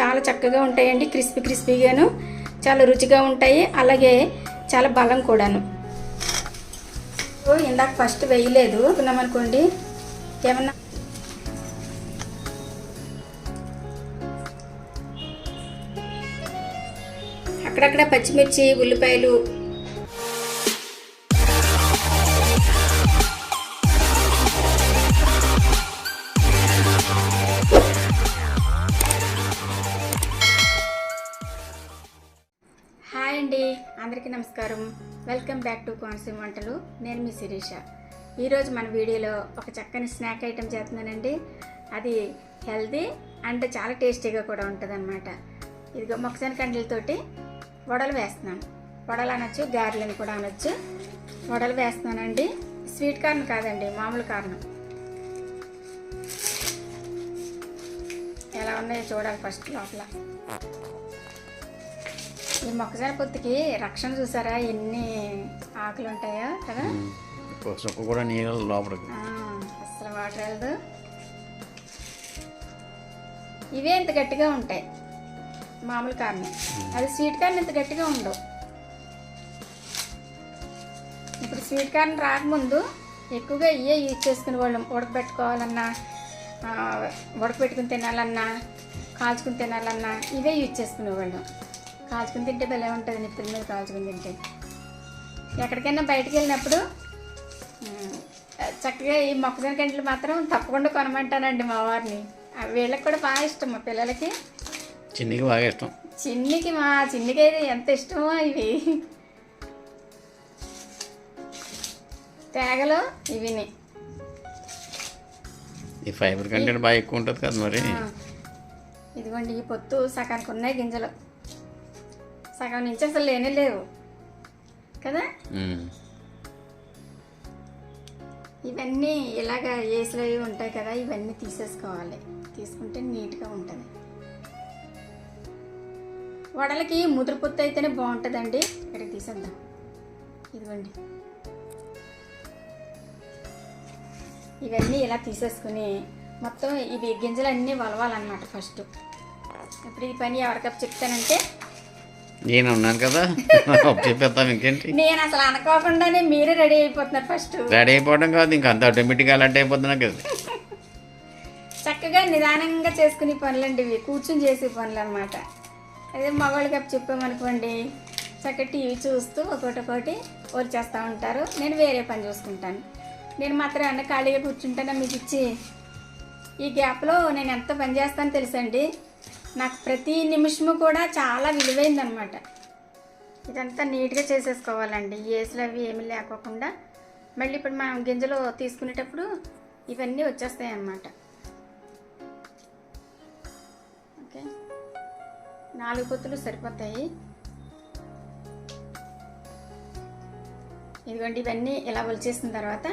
చాలా చక్కగా ఉంటాయండి క్రిస్పీ క్రిస్పీగాను. చాలా రుచిగా ఉంటాయి అలాగే చాలా బలం కూడాను. ఇందాక ఫస్ట్ వేయలేదు అనుకున్నాం అనుకోండి ఏమన్నా? అక్కడక్కడ పచ్చిమిర్చి ఉల్లిపాయలు హాయ్ అండి అందరికీ నమస్కారం. వెల్కమ్ బ్యాక్ టు కోనసీమ వంటలు. నేను మీ శిరీష. ఈరోజు మన వీడియోలో ఒక చక్కని స్నాక్ ఐటెం చేస్తున్నానండి. అది హెల్దీ అండ్ చాలా టేస్టీగా కూడా ఉంటుంది అనమాట ఇదిగో మొక్కజొన్న కండలతోటి వడలు వేస్తున్నాను. వడలు అనొచ్చు గారెలను కూడా అనొచ్చు. వడలు వేస్తున్నానండి. స్వీట్ కార్న్ కాదండి మామూలు కార్న్. ఎలా ఉన్నాయో చూడాలి ఫస్ట్ లోపల. ఈ మొక్కజొన్న పొత్తుకి రక్షణ చూసారా? ఎన్ని ఆకులు ఉంటాయో కదా చుక్క కూడా నీళ్ళు లోపలికి. ఆ, అస్సలు వాటర్ వెళ్ళదు. ఇవే ఇంత గట్టిగా ఉంటాయి మామూలు కార్న్ అది స్వీట్ కార్న్ ఇంత గట్టిగా ఉండవు. ఇప్పుడు స్వీట్ కార్న్ రాకముందు ఎక్కువగా ఇవే యూజ్ చేసుకునే వాళ్ళం. ఉడకబెట్టుకోవాలన్నా ఉడకబెట్టుకుని తినాలన్నా కాల్చుకుని తినాలన్నా ఇవే యూజ్ చేసుకునేవాళ్ళం కాల్చుకుని తింటే భలే ఉంటుంది నిప్పుల మీద కాల్చుకుని తింటే. ఎక్కడికైనా బయటికి వెళ్ళినప్పుడు చక్కగా ఈ మొక్కజొన్న గంటలు మాత్రం తప్పకుండా కొనమంటానండి మా వారిని. వీళ్ళకి కూడా బాగా ఇష్టం మా పిల్లలకి. చిన్నికి బాగా ఇష్టం. చిన్నికి మా చిన్నికి అయితే ఎంత ఇష్టమో ఇవి. తేగలు ఇవిని. ఈ ఫైబర్ కంటెంట్ బాగా ఎక్కువ ఉంటుంది కదా మరి. ఇదిగోండి ఈ పొత్తు సగానికి ఉన్నాయి గింజలు. సగం నుంచి అసలు లేనే లేవు. కదా. ఇవన్నీ ఇలాగ ఏసులు అవి ఉంటాయి కదా ఇవన్నీ తీసేసుకోవాలి. తీసుకుంటే నీట్గా ఉంటుంది. వడలకి ముదురు పొత్తు అయితేనే బాగుంటుందండి. ఇక్కడికి తీసేద్దాం. ఇదిగోండి. ఇవన్నీ ఇలా తీసేసుకుని మొత్తం ఇవి గింజలన్నీ వలవాలన్నమాట ఫస్ట్. ఇప్పుడు ఈ పని ఎవరికప్ చెప్తానంటే నేను ఉన్నాను కదా. చెప్పేస్తాం ఇంకేంటి? నేను అసలు అనుకోకుండానే మీరే రెడీ అయిపోతున్నారు ఫస్ట్. రెడీ అయిపోవడం కాదు ఇంకా అంత ఆటోమేటిక్గా అలాంటి అయిపోతున్నా కదా. చక్కగా నిదానంగా చేసుకునే పనులండి ఇవి. కూర్చుని చేసే పనులు అనమాట అదే మగవాళ్ళకి అప్పు చెప్పామనుకోండి చక్కగా టీవీ చూస్తూ ఒకటి ఒకటి వచ్చేస్తూ ఉంటారు. నేను వేరే పని చూసుకుంటాను. నేను మాత్రం అన్న ఖాళీగా కూర్చుంటానా మీకు ఇచ్చి? ఈ గ్యాప్లో నేను ఎంత పని చేస్తానో తెలుసండి నాకు ప్రతి నిమిషము కూడా చాలా విలువైందనమాట ఇదంతా నీట్గా చేసేసుకోవాలండి. ఏసులు అవి ఏమి లేకోకుండా. మళ్ళీ ఇప్పుడు మనం గింజలు తీసుకునేటప్పుడు ఇవన్నీ వచ్చేస్తాయి అన్నమాట ఓకే. నాలుగు పొత్తులు సరిపోతాయి. ఇదిగోండి ఇవన్నీ ఇలా ఒలిచేసిన తర్వాత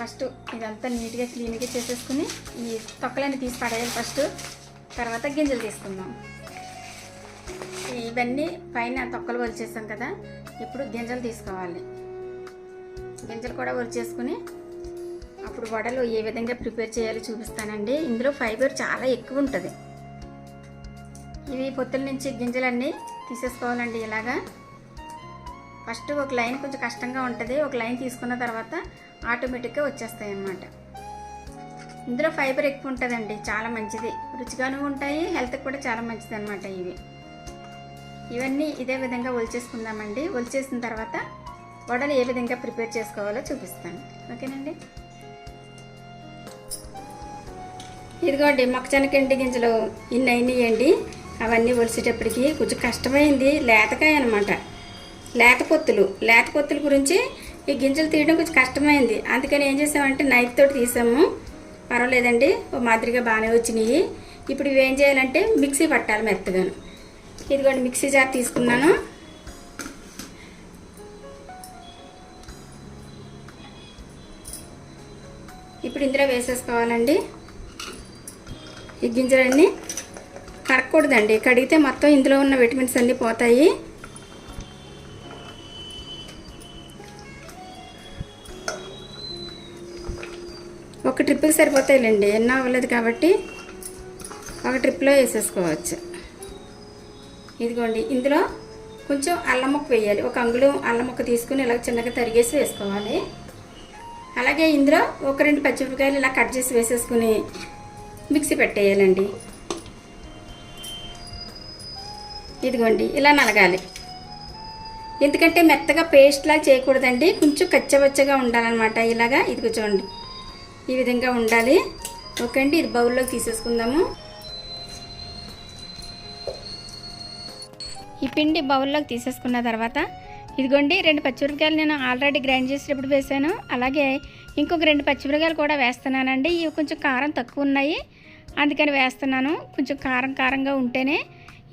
ఫస్ట్ ఇదంతా నీట్గా క్లీన్గా చేసేసుకుని ఈ తొక్కలన్నీ తీసి పడేయాలి ఫస్ట్. తర్వాత గింజలు తీసుకుందాం. ఇవన్నీ పైన తొక్కలు ఒలిచేసాం కదా ఇప్పుడు గింజలు తీసుకోవాలి. గింజలు కూడా ఒలిచేసుకుని అప్పుడు వడలు ఏ విధంగా ప్రిపేర్ చేయాలో చూపిస్తానండి. ఇందులో ఫైబర్ చాలా ఎక్కువ ఉంటుంది. ఇవి పొత్తుల నుంచి గింజలన్నీ తీసేసుకోవాలండి ఇలాగా. ఫస్ట్ ఒక లైన్ కొంచెం కష్టంగా ఉంటుంది. ఒక లైన్ తీసుకున్న తర్వాత ఆటోమేటిక్గా వచ్చేస్తాయి అన్నమాట ఇందులో ఫైబర్ ఎక్కువ ఉంటుందండి చాలా మంచిది. రుచిగాను ఉంటాయి హెల్త్కి కూడా చాలా మంచిది అనమాట ఇవి. ఇవన్నీ ఇదే విధంగా ఒలిచేసుకుందామండి. ఒలిచేసిన తర్వాత వడలు ఏ విధంగా ప్రిపేర్ చేసుకోవాలో చూపిస్తాను. ఓకేనండి? ఇదిగోండి మొక్కజొన్నకండి గింజలు ఇన్ని అయినాయండి. అవన్నీ ఒలిసేటప్పటికి కొంచెం కష్టమైంది లేతకాయ అనమాట లేత పొత్తులు. లేత పొత్తుల గురించి ఈ గింజలు తీయడం కొంచెం కష్టమైంది. అందుకని ఏం చేసామంటే నైఫ్ తోటి తీసాము. పర్వాలేదండి ఓ మాదిరిగా బాగానే వచ్చినాయి. ఇప్పుడు ఇవి ఏం చేయాలంటే మిక్సీ పట్టాలి మెత్తగాను. ఇదిగోండి మిక్సీ జార్ తీసుకున్నాను. ఇప్పుడు ఇందులో వేసేసుకోవాలండి. ఈ గింజలన్నీ కడగకూడదండి కడిగితే మొత్తం ఇందులో ఉన్న విటమిన్స్ అన్నీ పోతాయి. సరిపోతాయిలేండి. ఎన్నో అవ్వలేదు కాబట్టి ఒక ట్రిప్లో వేసేసుకోవచ్చు. ఇదిగోండి ఇందులో కొంచెం అల్లం ముక్క వేయాలి. ఒక అంగుళం అల్లం ముక్క తీసుకుని ఇలా చిన్నగా తరిగేసి వేసుకోవాలి. అలాగే ఇందులో ఒక రెండు పచ్చిమిరపకాయలు ఇలా కట్ చేసి వేసేసుకుని మిక్సీ పెట్టేయాలండి. ఇదిగోండి ఇలా నలగాలి. ఎందుకంటే మెత్తగా పేస్ట్లా చేయకూడదండి. కొంచెం కచ్చవచ్చగా ఉండాలన్నమాట. ఇలాగా ఇది చూడండి. ఈ విధంగా ఉండాలి. ఓకే అండి ఇది బౌల్లోకి తీసేసుకుందాము. ఈ పిండి బౌల్లోకి తీసేసుకున్న తర్వాత ఇదిగోండి రెండు పచ్చిమిరపకాయలు నేను ఆల్రెడీ గ్రైండ్ చేసేటప్పుడు వేసాను. అలాగే ఇంకొక రెండు పచ్చిమిరపకాయలు కూడా వేస్తున్నానండి. ఇవి కొంచెం కారం తక్కువ ఉన్నాయి. అందుకని వేస్తున్నాను. కొంచెం కారం కారంగా ఉంటేనే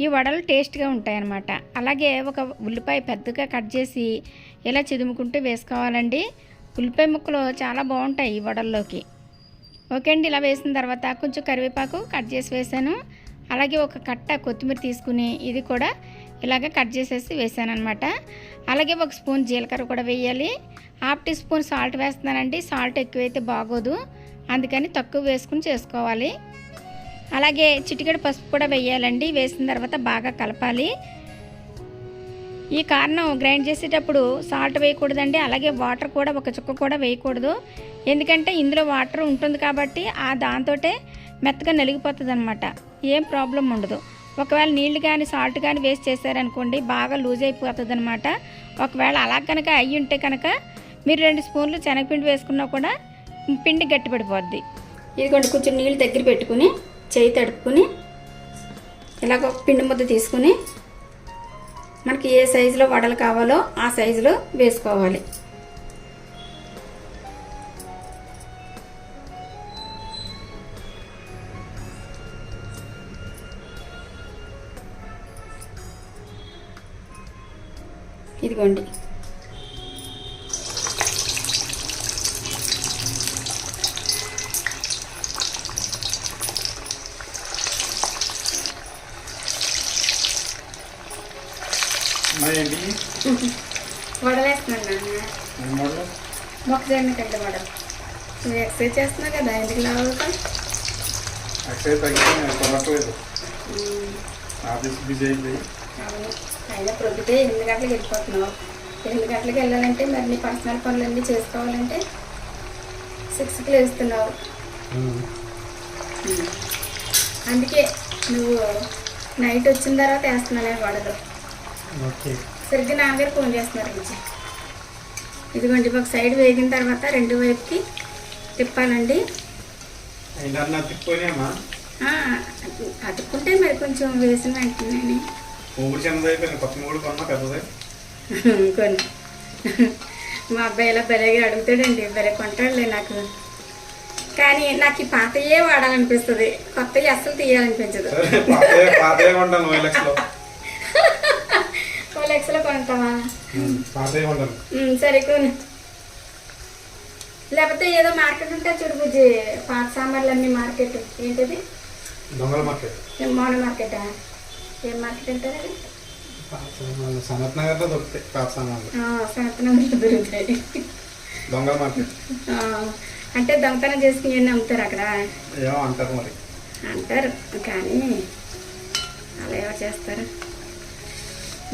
ఈ వడలు టేస్ట్గా ఉంటాయన్నమాట. అలాగే ఒక ఉల్లిపాయ పెద్దగా కట్ చేసి ఇలా చిదుముకుంటూ వేసుకోవాలండి. ఉల్లిపాయ ముక్కలు చాలా బాగుంటాయి ఈ వడల్లోకి. ఓకే అండి ఇలా వేసిన తర్వాత కొంచెం కరివేపాకు కట్ చేసి వేసాను. అలాగే ఒక కట్ట కొత్తిమీర తీసుకుని ఇది కూడా ఇలాగ కట్ చేసేసి వేసాను అనమాట అలాగే ఒక స్పూన్ జీలకర్ర కూడా వేయాలి. హాఫ్ టీ స్పూన్ సాల్ట్ వేస్తున్నానండి సాల్ట్ ఎక్కువైతే బాగోదు. అందుకని తక్కువ వేసుకుని చేసుకోవాలి. అలాగే చిటికెడు పసుపు కూడా వేయాలండి వేసిన తర్వాత బాగా కలపాలి. ఈ కారణం గ్రైండ్ చేసేటప్పుడు సాల్ట్ వేయకూడదండి అలాగే వాటర్ కూడా ఒక చుక్క కూడా వేయకూడదు. ఎందుకంటే ఇందులో వాటర్ ఉంటుంది కాబట్టి ఆ దాంతో మెత్తగా నలిగిపోతుంది అనమాట ఏం ప్రాబ్లం ఉండదు. ఒకవేళ నీళ్ళు కానీ సాల్ట్ కానీ వేస్ట్ చేశారనుకోండి బాగా లూజ్ అయిపోతుంది అనమాట ఒకవేళ అలా కనుక అయ్యి ఉంటే కనుక మీరు రెండు స్పూన్లు శనగపిండి వేసుకున్నా కూడా పిండి గట్టిపడిపోద్ది. ఇదిగోండి కొంచెం నీళ్ళు దగ్గర పెట్టుకుని చేయి తడుపుకుని ఇలాగ పిండి ముద్ద తీసుకుని మనకి ఏ సైజులో వడలు కావాలో ఆ సైజులో వేసుకోవాలి. ఇదిగోండి. మరి ఏంటి వడలేస్తున్నాను మోడల్ మొక్కజొన్న కడ్డ వడలు నువ్వు ఎక్సర్సైజ్ చేస్తున్నావు కదా ఎందుకు లావుతావు ఎక్సైజ్ తగ్గితే కొనట్లేదు. ఆఫీస్ బిజీ అయిపోయి. అవును. అయినా ప్రొద్దుటే ఎనిమిది గంటలకు వెళ్ళిపోతున్నావు. ఎనిమిది గంటలకు వెళ్ళాలంటే మరి నీ పర్సనల్ పనులన్నీ చేసుకోవాలంటే సిక్స్కి లేస్తున్నావు. అందుకే నువ్వు నైట్ వచ్చిన తర్వాత వేస్తున్నానే వడలు. ఓకే సరిగ్గా నాన్నగారు ఫోన్ చేస్తున్నారు నుంచి ఇదిగోండి ఒక సైడ్ వేగిన తర్వాత రెండు వైపుకి తిప్పాలండి. అతుక్కుంటే మరి కొంచెం వేసిన వెంటనే కొన్ని మా అబ్బాయి ఇలా భలేగా అడుగుతాడండి భలే కొంటాడులే నాకు. కానీ నాకు ఈ పాతయే వాడాలనిపిస్తుంది. కొత్తవి అస్సలు తీయాలనిపించదు. లక్షలో కొంటావా సరే కొను. లేకపోతే ఏదో మార్కెట్ ఉంటే చూడు బుజ్జి పాత సాంబార్లు అన్ని మార్కెట్. ఏంటిది? దొంగల మార్కెట్. మోన మార్కెటా? ఏం మార్కెట్ అంటారు అది? సనత్ నగర్లో దొరుకుతాయి పాత సామాన్లు. సంతనంలో దొరుకుతాయి. దొంగల మార్కెట్. అంటే దొంగతనం చేసుకుని అమ్ముతారు అక్కడ? ఏమో అంటారు మరి. అంటారు కానీ అలా ఎవరు చేస్తారు?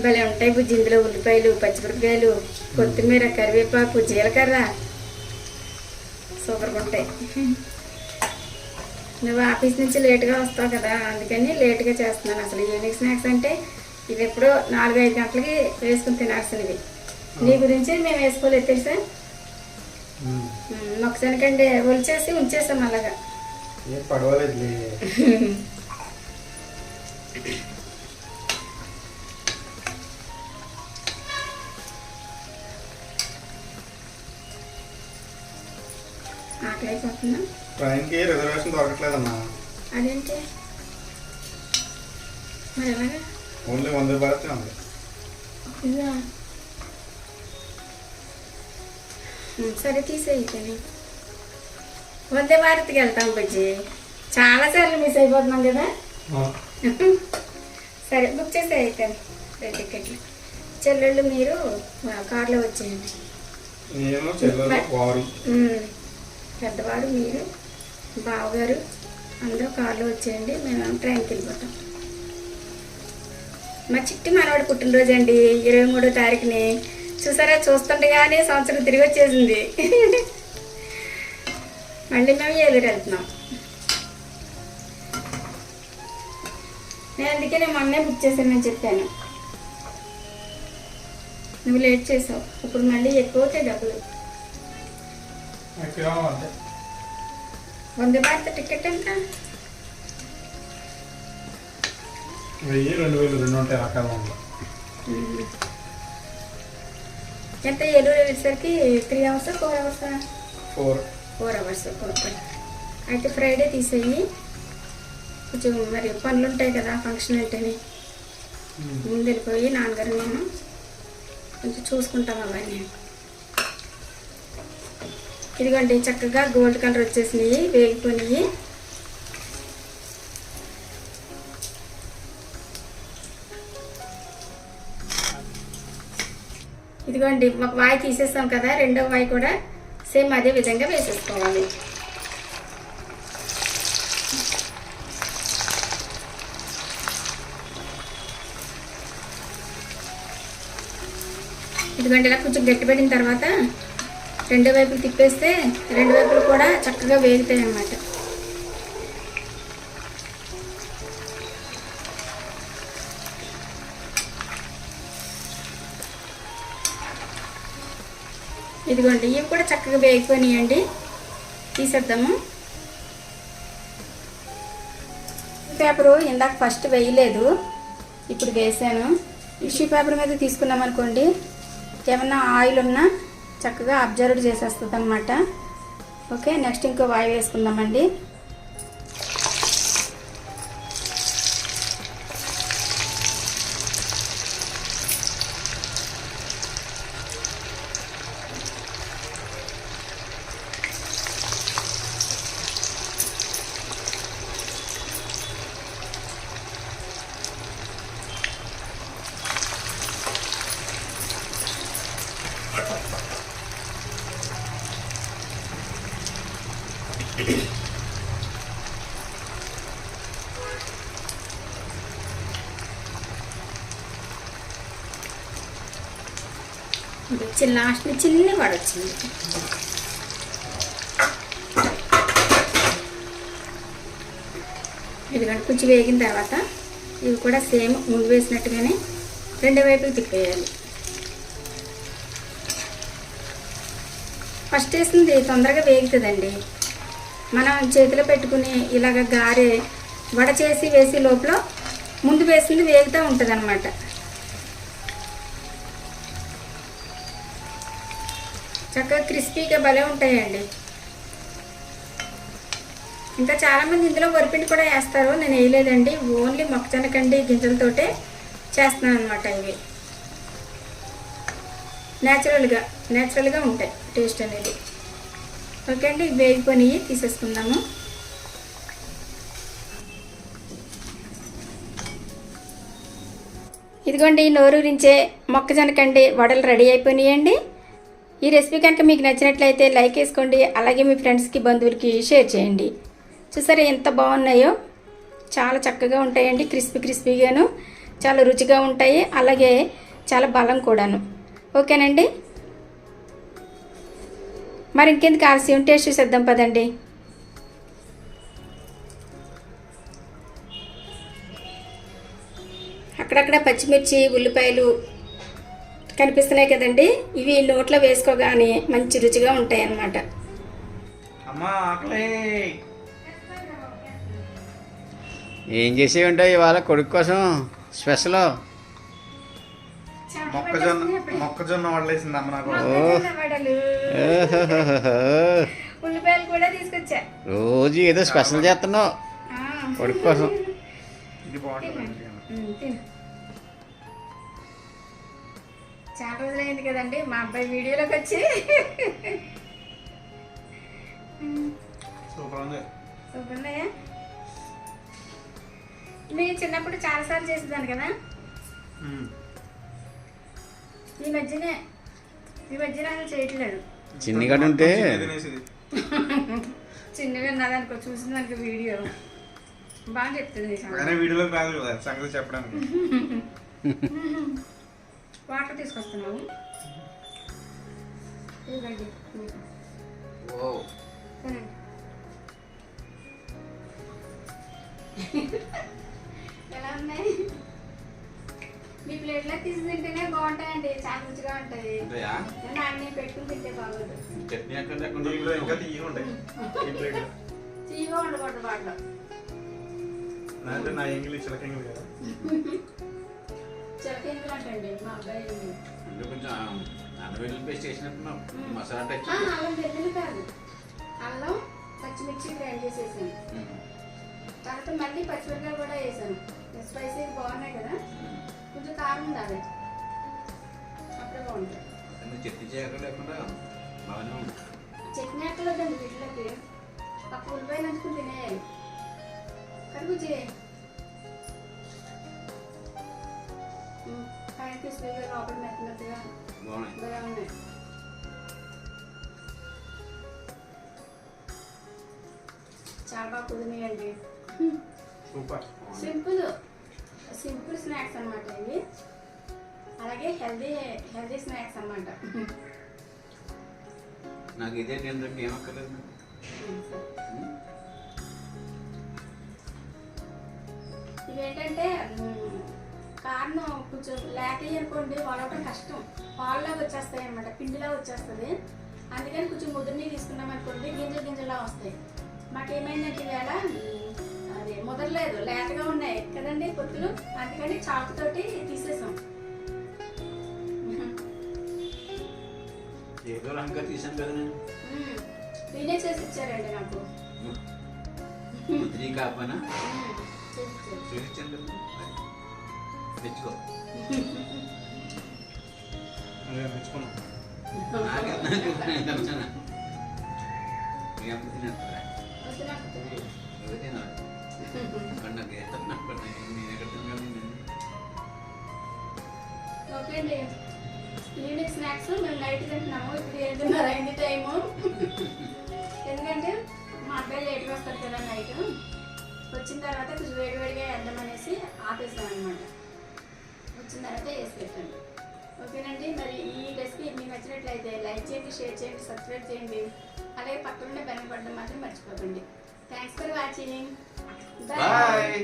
భలే ఉంటాయి బుజ్జి. ఇందులో ఉల్లిపాయలు పచ్చిమిరపకాయలు కొత్తిమీర కరివేపాకు జీలకర్ర. సూపర్గా ఉంటాయి. నువ్వు ఆఫీస్ నుంచి లేట్గా వస్తావు కదా అందుకని లేట్గా చేస్తున్నాను. అసలు ఈవినింగ్ స్నాక్స్ అంటే ఇవి ఎప్పుడో నాలుగు ఐదు గంటలకి వేసుకుని తినాల్సినవి. నీ గురించి మేము వేసుకోలేదు తెలుసా? మొక్కజనకండి ఒలిచేసి ఉంచేసాం అలాగా. పడవలేదు ట్రైన్కి రిజర్వేషన్ అదేంటి? మరి ఎలాగా ఓన్లీ వందే భారత్ ఉంది. సరే తీసేయి వందే భారత్కి వెళ్తాం బుజ్జి. చాలాసార్లు మిస్ అయిపోతున్నాం కదా? సరే బుక్ చేసే అయితే. రెండు టికెట్లు చెల్లెళ్ళు మీరు కార్లో వచ్చేయండి. నేను పెద్దవాడు పెద్దవారు మీరు బావగారు అందరూ కారులో వచ్చేయండి మేము ట్రైన్కి వెళ్ళిపోతాం. మా చిట్టి మనవాడు పుట్టినరోజు అండి ఇరవై మూడో తారీఖుని. చూసారా చూస్తుండగానే సంవత్సరం తిరిగి వచ్చేసింది. మళ్ళీ మేము ఏలూరు వెళ్తున్నాం. నేను అందుకే నేను మొన్నే బుక్ చేశానని చెప్పాను. నువ్వు లేట్ చేసావు. ఇప్పుడు మళ్ళీ ఎక్కువ అవుతాయి డబ్బులు. అంతే వందే భారత్ టికెట్ ఎంత? వెయ్యి రెండు వేలు రెండు ఉంటాయి రకాల ఎంత ఏలూరు వెళ్ళేసరికి three hours four hours four four hours okay అయితే ఫ్రైడే తీసేయి. కొంచెం మరి పనులు ఉంటాయి కదా ఫంక్షన్ అంటేనే. ముందు వెళ్ళిపోయి నాన్నగారు నేను కొంచెం చూసుకుంటాం అవన్నీ. ఇదిగోండి చక్కగా గోల్డ్ కలర్ వచ్చేసినాయి వేగిపోయినాయి ఇదిగోండి ఒక వాయి తీసేస్తాం కదా రెండో వాయి కూడా సేమ్ అదే విధంగా వేసేసుకోవాలి. ఇదిగోండి ఇలా కొంచెం గట్టిపడిన తర్వాత రెండు వైపులు తిప్పేస్తే రెండు వైపులు కూడా చక్కగా వేగుతాయి అన్నమాట. ఇదిగోండి ఇవి కూడా చక్కగా వేగిపోయినాయండి. తీసేద్దాము. పేపరు ఇందాక ఫస్ట్ వేయలేదు ఇప్పుడు వేసాను. టిష్యూ పేపర్ మీద తీసుకున్నాం అనుకోండి ఏమన్నా ఆయిల్ ఉన్నా చక్కగా అబ్జర్వ్ చేసేస్తుంది అనమాట ఓకే నెక్స్ట్ ఇంకో వాయి వేసుకుందామండి. చిన్న లాస్ట్ని లాస్ట్ చిన్న పడొచ్చింది ఇదిగోండి కొంచెం వేగిన తర్వాత ఇవి కూడా సేమ్ ముందు వేసినట్టుగానే రెండు వైపులు తిప్పేయాలి. ఫస్ట్ వేసింది తొందరగా వేగుతుందండి. మనం చేతిలో పెట్టుకుని ఇలాగ గారె వడ చేసి వేసే లోపల ముందు వేసింది వేగుతూ ఉంటుంది చక్కగా క్రిస్పీగా భలే ఉంటాయండి. ఇంకా చాలామంది ఇందులో వరిపిండి కూడా వేస్తారు. నేను వేయలేదండి. ఓన్లీ మొక్కజొన్నకండి గింజలతోటే చేస్తున్నాను అనమాట ఇవి. న్యాచురల్గా న్యాచురల్గా ఉంటాయి టేస్ట్ అనేది. ఓకే అండి ఇవి వేగిపోయి తీసేసుకుందాము. ఇదిగోండి నోరూరించే మొక్కజొన్న కండి వడలు రెడీ అయిపోయినాయండి. ఈ రెసిపీ కనుక మీకు నచ్చినట్లయితే లైక్ వేసుకోండి. అలాగే మీ ఫ్రెండ్స్కి బంధువులకి షేర్ చేయండి. చూసారా ఎంత బాగున్నాయో? చాలా చక్కగా ఉంటాయండి క్రిస్పీ క్రిస్పీగాను. చాలా రుచిగా ఉంటాయి. అలాగే చాలా బలం కూడాను. ఓకేనండి? మరి ఇంకెందుకు ఆలస్యం? టేస్ట్ చేద్దాం పదండి. అక్కడక్కడ పచ్చిమిర్చి ఉల్లిపాయలు కనిపిస్తున్నాయి కదండి. ఇవి నోట్లో వేసుకోగానే మంచి రుచిగా ఉంటాయి అన్నమాట అమ్మా ఆకలి. ఏం చేసేవి ఉంటాయి ఇవాళ కొడుకు కోసం? స్పెషల్? మొక్కజొన్న మొక్కజొన్న వడలేసింది అమ్మ నాకు. ఉల్లిపాయలు కూడా తీసుకొచ్చా. రోజు ఏదో స్పెషల్ చేస్తున్నావు. కొడుకు కోసం. ఇది బాగుంటుంది. చాలా రోజులైంది కదండి మా అబ్బాయి వీడియోలోకి వచ్చి. సూపర్ ఉన్నాయా? నేను చిన్నప్పుడు చాలాసార్లు చేసేదాన్ని కదా? మ్మ్. ఈ మధ్యనే ఈ మధ్యన అసలు చేయట్లేదు. చిన్ని గడ్డ ఉంటే. చిన్నగా ఉన్నదనుకో చూసిన దానికి వీడియో. బాగా చెప్తుంది వీడియోలో కదా సంగతి చెప్పడానికి. వాటర్ తినండి. ఎలా ఉన్నాయి? మీ ప్లేట్లో తీసి తింటేనే బాగుంటాయండి. చాలా రుచిగా ఉంటాయా. నాన్న పెట్టుకుని తింటే బాగోదు. చట్నీ దీంట్లో ఇంకా ఉంటాయి. తీయగా ఉండకూడదు వాటిలో అంటే నా ఇంగ్లీష్ చిలక ఇంగ్లీష్ కదా. చిలకేందులు అంటండి మా అబ్బాయి అంటే కొంచెం అల్లం వెల్లుల్లి పేస్ట్ చేసినట్టున్నావు మసాలా టచ్ ఆ, అల్లం వెల్లుల్లి కాదు అల్లం పచ్చిమిర్చి గ్రైండ్ చేసేసాను. తర్వాత మళ్ళీ పచ్చిమిరకాయలు కూడా వేసాను. స్పైసీ బాగున్నాయి కదా? కొంచెం కారం ఉండాలి. అప్పుడే బాగుంటుంది చట్నీ చేయక లేకుండా బాగానే ఉంది చట్నీ అక్కర్లేదండి వీటిలోకి. ఉల్లిపాయ నంచుకుని తినేయాలి. కరుగుజీ పైన క్రిస్పీగా లోపల మెత్తగా భలే ఉన్నాయి చాలా బాగా కుదిరినాయండి సింపుల్ సింపుల్ స్నాక్స్ అన్నమాట ఇవి. అలాగే హెల్దీ హెల్దీ స్నాక్స్ అన్నమాట. నాకు ఇదే తినడానికి ఏమక్కర్లేదు. ఇవేంటంటే కారణం కొంచెం లేక అనుకోండి వలవటం కష్టం. పాల్లాగా వచ్చేస్తాయి అనమాట పిండిలా వచ్చేస్తుంది. అందుకని కొంచెం ముద్రని తీసుకున్నాం అనుకోండి గింజలు గింజలా వస్తాయి. మాకేమైందంటే ఈవేళ మ్, అదే ముదరలేదు లేతగా ఉన్నాయి కదండి పొత్తులు. అందుకని చాకు తోటి తీసేసాం. ఏదో రంగా తీసాను కదా నేను చేసి ఇచ్చారండి నాకు. ముద్రీ చేసి కదా తెచ్చుకో. ఓకే అండి ఈవినింగ్ స్నాక్స్ మేము నైట్ తింటున్నాము. ఇప్పుడు ఏడున్నర అయింది టైము. ఎందుకంటే మా అబ్బాయి లేట్గా వస్తారు కదా నైట్. వచ్చిన తర్వాత కొంచెం వేడివేడిగా వేద్దామనేసి ఆపేసాం అనమాట వచ్చిన తర్వాత వేసి పెట్టండి ఓకేనండి మరి ఈ రెసిపీ మీకు నచ్చినట్లయితే లైక్ చేయండి షేర్ చేయండి సబ్స్క్రైబ్ చేయండి. అలాగే పక్కన బెల్ పడడం మాత్రం మర్చిపోకండి. Thanks for watching bye